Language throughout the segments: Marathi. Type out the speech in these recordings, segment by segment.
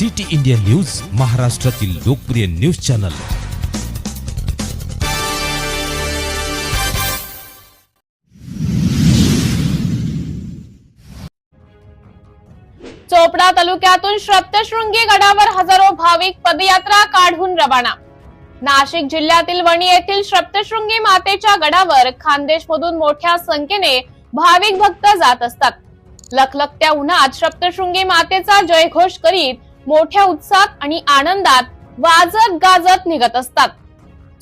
सिटी इंडिया न्यूज महाराष्ट्रातील लोकप्रिय न्यूज चॅनल. चोपडा तालुक्यातून सप्तशृंगी गडावर हजारो भाविक पदयात्रा काढून रवाना. नाशिक जिल्ह्यातील वणी येथील सप्तशृंगी मातेच्या गडावर खानदेश मधून मोठ्या संख्येने भाविक भक्त जात असतात. लखलखत्या उन्हात सप्तशृंगी मातेचा जयघोष करीत मोठ्या उत्साहात आणि आनंदात वाजत गाजत निघत असतात.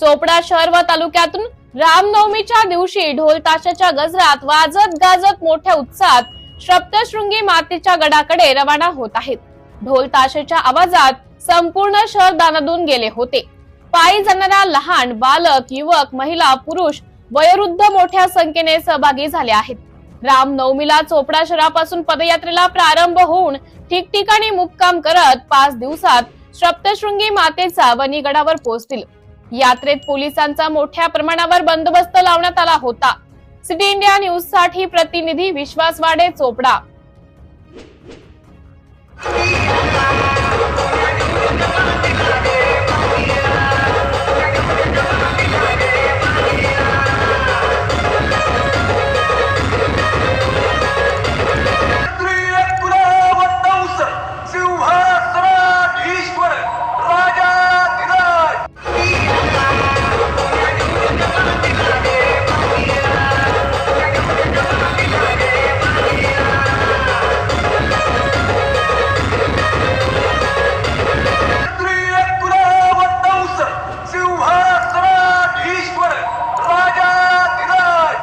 चोपडा शहर व तालुक्यातून रामनवमीच्या दिवशी ढोल ताशाच्या गजरात वाजत गाजत मोठ्या उत्साहात सप्तशृंगी मातेच्या गडाकडे रवाना होत आहेत. ढोल ताशाच्या आवाजात संपूर्ण शहर दानादून गेले होते. पायी जाणाऱ्या लहान बालक युवक महिला पुरुष वयोवृद्ध मोठ्या संख्येने सहभागी झाले आहेत. रामनवमीला चोपडा शहरापासून पदयात्रेला प्रारंभ होऊन ठिकठिकाणी मुक्काम करत पाच दिवसात सप्तशृंगी मातेचा वनीगडावर पोहोचतील. यात्रेत पोलिसांचा मोठ्या प्रमाणावर बंदोबस्त लावण्यात आला होता. सिटी इंडिया न्यूजसाठी प्रतिनिधी विश्वास वाडे चोपडा.